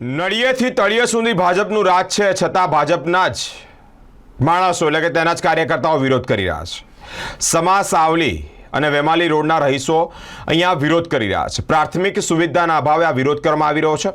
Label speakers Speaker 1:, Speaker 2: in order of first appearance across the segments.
Speaker 1: નળિયેથી તળિયે સુધી ભાજપનું રાજ છે, છતાં ભાજપના જ માણસો એટલે કે તેના જ કાર્યકર્તાઓ વિરોધ કરી રહ્યા છે. સમા સાવલી અને વેમાલી રોડના રહીશો અહીંયા વિરોધ કરી રહ્યા છે. પ્રાથમિક સુવિધાના અભાવે આ વિરોધ કરવામાં આવી રહ્યો છે.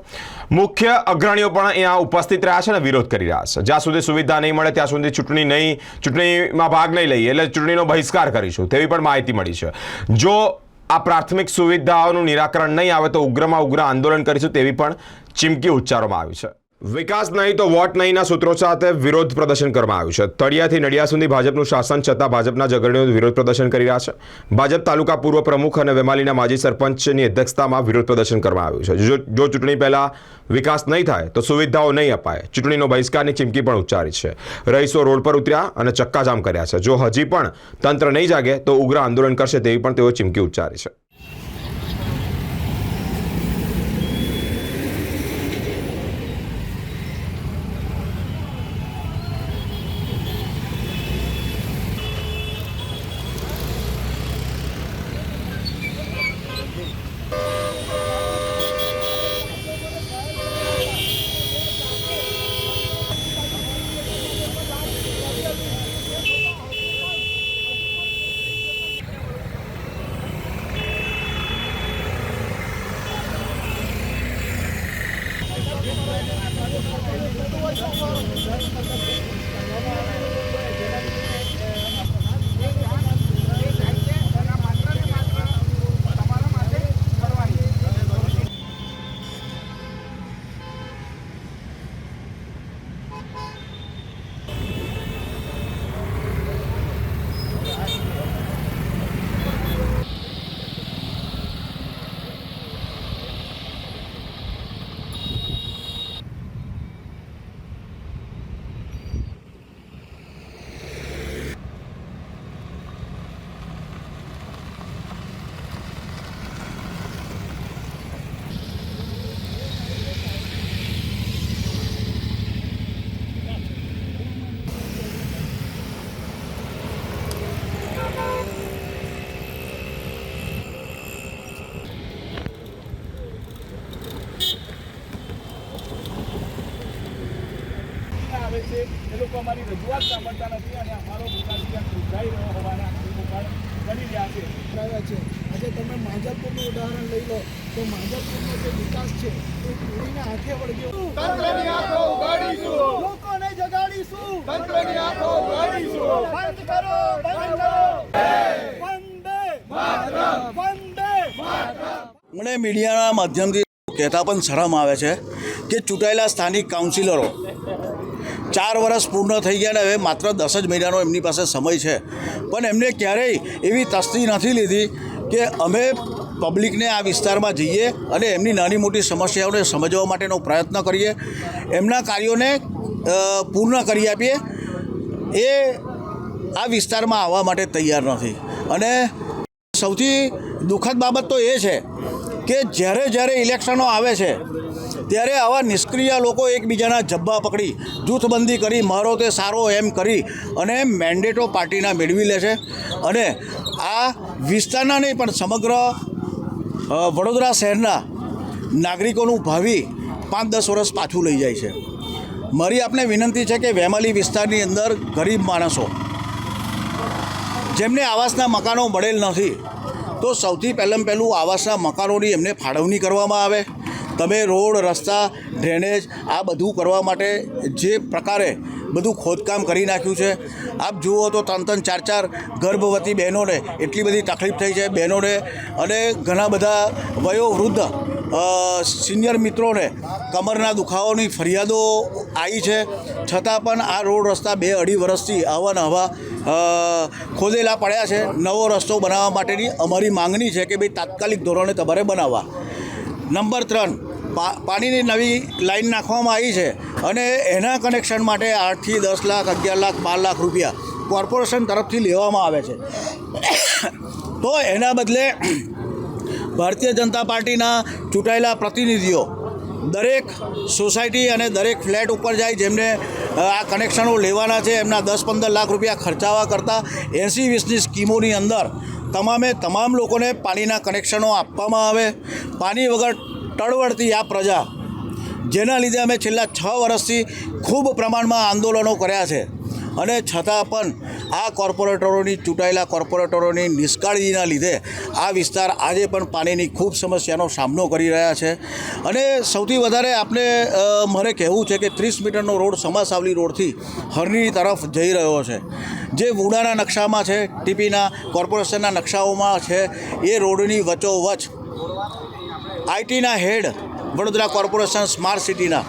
Speaker 1: મુખ્ય અગ્રણીઓ પણ અહીંયા ઉપસ્થિત રહ્યા છે અને વિરોધ કરી રહ્યા છે. જ્યાં સુધી સુવિધા નહીં મળે, ત્યાં સુધી ચૂંટણી નહીં, ચૂંટણીમાં ભાગ નહીં લઈએ એટલે ચૂંટણીનો બહિષ્કાર કરીશું. તેવી પણ માહિતી મળી છે. જો આ પ્રાથમિક સુવિધાઓનું નિરાકરણ નહીં આવે તો ઉગ્રમાં ઉગ્ર આંદોલન કરીશું તેવી પણ ચીમકી ઉચ્ચારવામાં આવી છે. વિકાસ નહીં તો વોટ નહીંના સૂત્રો સાથે વિરોધ પ્રદર્શન કરવામાં આવ્યું છે. તળિયાથી નડિયા સુધી ભાજપનું શાસન છતાં ભાજપના જ વિરોધ પ્રદર્શન કરી રહ્યા છે. ભાજપ તાલુકા પૂર્વ પ્રમુખ અને વેમાલીના માજી સરપંચની અધ્યક્ષતામાં વિરોધ પ્રદર્શન કરવામાં આવ્યું છે. જો ચૂંટણી પહેલા વિકાસ નહીં થાય તો સુવિધાઓ નહીં અપાય. ચૂંટણીનો બહિષ્કારની ચીમકી પણ ઉચ્ચારી છે. રહીશો રોડ પર ઉતર્યા અને ચક્કાજામ કર્યા છે. જો હજી પણ તંત્ર નહીં જાગે તો ઉગ્ર આંદોલન કરશે તેવી પણ તેઓ ચીમકી ઉચ્ચારી છે.
Speaker 2: આવે છે. એ લોકો અમારી રજૂઆત સાંભળતા નથી અને અમારો વિકાસ રૂંધાઈ રહ્યો હોવાના આક્ષેપો પણ કરી રહ્યા છે.
Speaker 3: છે. આજે તમે માંજલપુરનું ઉદાહરણ લઈ લો. તો માંજલપુરનો જે વિકાસ છે એ પૂરીને હાથે વળગ્યો.
Speaker 2: તંત્રની આંખો ઉગાડીશું.
Speaker 3: લોકોને જગાડીશું.
Speaker 2: તંત્રની આંખો ઉગાડીશું.
Speaker 3: બંધ કરો બંધ કરો. વંદે વંદે
Speaker 4: મને મીડિયાના માધ્યમથી કહેતા પણ શરમ આવે છે કે ચૂંટાયેલા સ્થાનિક કાઉન્સિલરો ચાર વર્ષ પૂર્ણ થઈ ગયા ને હવે માત્ર દસ જ મહિનાનો એમની પાસે સમય છે. પણ એમને ક્યારેય એવી તસ્તી નથી લીધી કે અમે પબ્લિકને આ વિસ્તારમાં જઈએ અને એમની નાની મોટી સમસ્યાઓને સમજવા માટેનો પ્રયત્ન કરીએ. એમના કાર્યોને પૂર્ણ કરી આપીએ. એ આ વિસ્તારમાં આવવા માટે તૈયાર નથી. અને સૌથી દુઃખદ બાબત તો એ છે કે જ્યારે જ્યારે ઇલેક્શનો આવે છે ત્યારે આવા નિષ્ક્રિય લોકો એકબીજાના જબ્બા પકડી, જૂથબંધી કરી, મારો તે સારો એમ કરી અને મેન્ડેટો પાર્ટીના મેળવી લે છે. અને આ વિસ્તારના નહીં, પણ સમગ્ર વડોદરા શહેરના નાગરિકોનું ભાવિ પાંચ દસ વર્ષ પાછું લઈ જાય છે. મારી આપને વિનંતી છે કે વેમાલી વિસ્તારની અંદર ગરીબ માણસો, જેમને આવાસના મકાનો મળેલ નથી, તો સૌથી પહેલાં પહેલું આવાસના મકાનોની એમને ફાળવણી કરવામાં આવે. તમે રોડ, રસ્તા ડ્રેનેજ આ બધું કરવા માટે જે પ્રકારે બધું ખોદકામ કરી નાખ્યું છે. આપ જુઓ તો ત્રણ ત્રણ ચાર ચાર ગર્ભવતી બહેનોને એટલી બધી તકલીફ થઈ છે. બહેનોને અને ઘણા બધા વયોવૃદ્ધ સિનિયર મિત્રોને કમરના દુખાવાની ફરિયાદો આવી છે. છતાં પણ આ રોડ રસ્તા બે અઢી વર્ષથી આવા નવા ખોદેલા પડ્યા છે. નવો રસ્તો બનાવવા માટેની અમારી માંગણી છે કે ભાઈ તાત્કાલિક ધોરણે તમારે બનાવવા. નંબર ત્રણ પાણીની નવી લાઈન નાખવામાં આવી છે અને એના કનેક્શન માટે આઠથી દસ લાખ, અગિયાર લાખ, બાર લાખ રૂપિયા કોર્પોરેશન તરફથી લેવામાં આવે છે. તો એના બદલે ભારતીય જનતા પાર્ટીના ચૂંટાયેલા પ્રતિનિધિઓ દરેક સોસાયટી અને દરેક ફ્લેટ ઉપર જાય જેમને આ કનેક્શનો લેવાના છે એમના દસ પંદર લાખ રૂપિયા ખર્ચાવા કરતાં એંસી વીસની સ્કીમોની અંદર તમામે તમામ લોકોને પાણીના કનેક્શનો આપવામાં આવે. પાણી વગર ટળવળતી આ પ્રજા, જેના લીધે અમે છેલ્લા છ વર્ષથી ખૂબ પ્રમાણમાં આંદોલનો કર્યા છે. અને છતાં પણ આ કોર્પોરેટરોની, ચૂંટાયેલા કોર્પોરેટરોની નિષ્કાળજીના લીધે આ વિસ્તાર આજે પણ પાણીની ખૂબ સમસ્યાનો સામનો કરી રહ્યા છે. અને સૌથી વધારે આપણે મારે કહેવું છે કે ત્રીસ મીટરનો રોડ સમાસાવલી રોડથી હરણી તરફ જઈ રહ્યો છે. જે વુડાના નકશામાં છે, ટીપીના કોર્પોરેશનના નકશાઓમાં છે, એ રોડની વચ્ચોવચ આઈટીના હેડ વડોદરા કોર્પોરેશન સ્માર્ટ સિટીના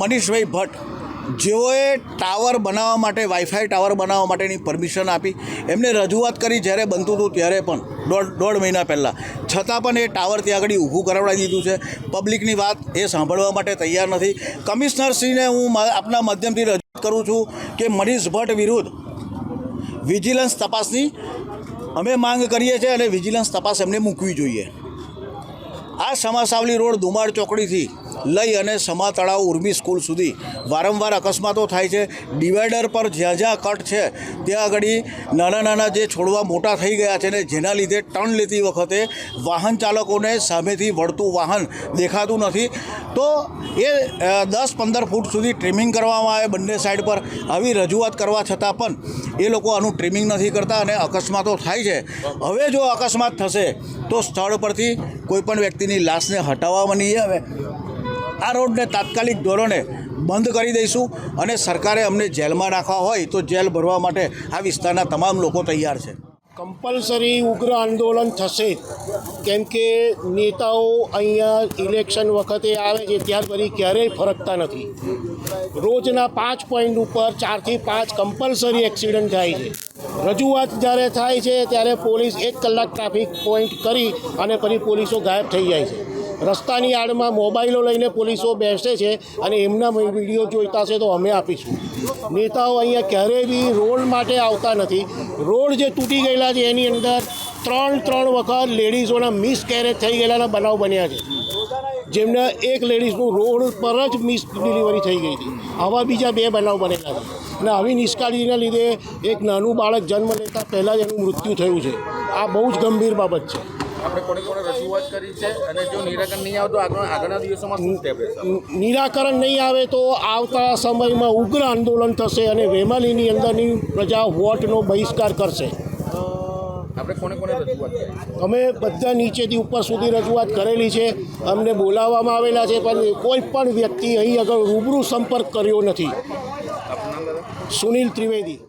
Speaker 4: મનીષભાઈ ભટ્ટ જેઓએ ટાવર બનાવવા માટે વાઈફાઈ ટાવર બનાવવા માટેની પરમિશન આપી. એમને રજૂઆત કરી જ્યારે બનતું હતું ત્યારે પણ, દોઢ દોઢ મહિના પહેલાં. છતાં પણ એ ટાવર ત્યાં આગળ ઊભું કરાવડાવી દીધું છે. પબ્લિકની વાત એ સાંભળવા માટે તૈયાર નથી. કમિશનરશ્રીને હું આપના માધ્યમથી રજૂઆત કરું છું કે મનીષ ભટ્ટ વિરુદ્ધ વિજિલન્સ તપાસની અમે માંગ કરીએ છીએ અને વિજિલન્સ તપાસ એમને મૂકવી જોઈએ. આ સમાસાવલી રોડ ધુમાડ ચોકડીથી લઈ અને સમા તળાવ ઉર્મી સ્કૂલ સુધી વારંવાર અકસ્માતો થાય છે. ડિવાઈડર પર જ્યાં જ્યાં કટ છે, ત્યાં આગળ નાના નાના જે છોડવા મોટા થઈ ગયા છે ને જેના લીધે ટર્ન લેતી વખતે વાહન ચાલકોને સામેથી વળતું વાહન દેખાતું નથી. તો એ દસ પંદર ફૂટ સુધી ટ્રીમિંગ કરવામાં આવે બંને સાઈડ પર. આવી રજૂઆત કરવા છતાં પણ એ લોકો આનું ટ્રીમિંગ નથી કરતા અને અકસ્માતો થાય છે. હવે જો અકસ્માત થશે, તો સ્થળ પરથી કોઈપણ વ્યક્તિની લાશને હટાવવામાં નહીં આવે આ રોડને તાત્કાલિક ધોરણે બંધ કરી દઈશું અને સરકારે અમને જેલમાં નાખવા હોય તો જેલ ભરવા માટે આ વિસ્તારના તમામ લોકો તૈયાર છે.
Speaker 5: કમ્પલસરી ઉગ્ર આંદોલન થશે. જ કેમ કે નેતાઓ અહીંયા ઇલેક્શન વખતે આવે છે ત્યાર પછી ક્યારેય ફરકતા નથી. રોજના પાંચ પોઈન્ટ ઉપર ચારથી પાંચ કમ્પલસરી એક્સિડન્ટ થાય છે. રજૂઆત જ્યારે થાય છે, ત્યારે પોલીસ એક કલાક ટ્રાફિક પોઈન્ટ કરી અને પછી પોલીસો ગાયબ થઈ જાય છે. રસ્તાની આડમાં મોબાઈલો લઈને પોલીસો બેસે છે અને એમના વીડિયો જોઈતા છે તો અમે આપીશું. નેતાઓ અહીંયા ક્યારેય બી રોડ માટે આવતા નથી. રોડ જે તૂટી ગયેલા છે, એની અંદર ત્રણ ત્રણ વખત લેડીઝોના મિસ કેરેજ થઈ ગયેલાના બનાવ બન્યા છે. જેમને એક લેડીઝનું રોડ પર જ મિસ ડિલિવરી થઈ ગઈ હતી. આવા બીજા બે બનાવ બનેલા છે. અને આવી નિષ્કાળજીના લીધે એક નાનું બાળક જન્મ લેતા પહેલાં જ એનું મૃત્યુ થયું છે. આ બહુ જ ગંભીર બાબત છે.
Speaker 6: આપણે કોને કોને રજૂઆત કરી છે અને જો નિરાકરણ નહીં આવતો આગળ આગળના દિવસોમાં શું સ્ટેપ રહેશે
Speaker 5: નિરાકરણ નહીં આવે તો આવતા સમયમાં ઉગ્ર આંદોલન થશે અને વેમાલીની અંદરની પ્રજા વોટનો બહિષ્કાર કરશે.
Speaker 6: આપણે કોને કોને રજૂઆત કરી
Speaker 5: અમે બધા નીચેથી ઉપર સુધી રજૂઆત કરેલી છે. અમને બોલાવવામાં આવેલા છે પણ કોઈ પણ વ્યક્તિ અહીં આગળ રૂબરૂ સંપર્ક કર્યો નથી. સુનિલ ત્રિવેદી.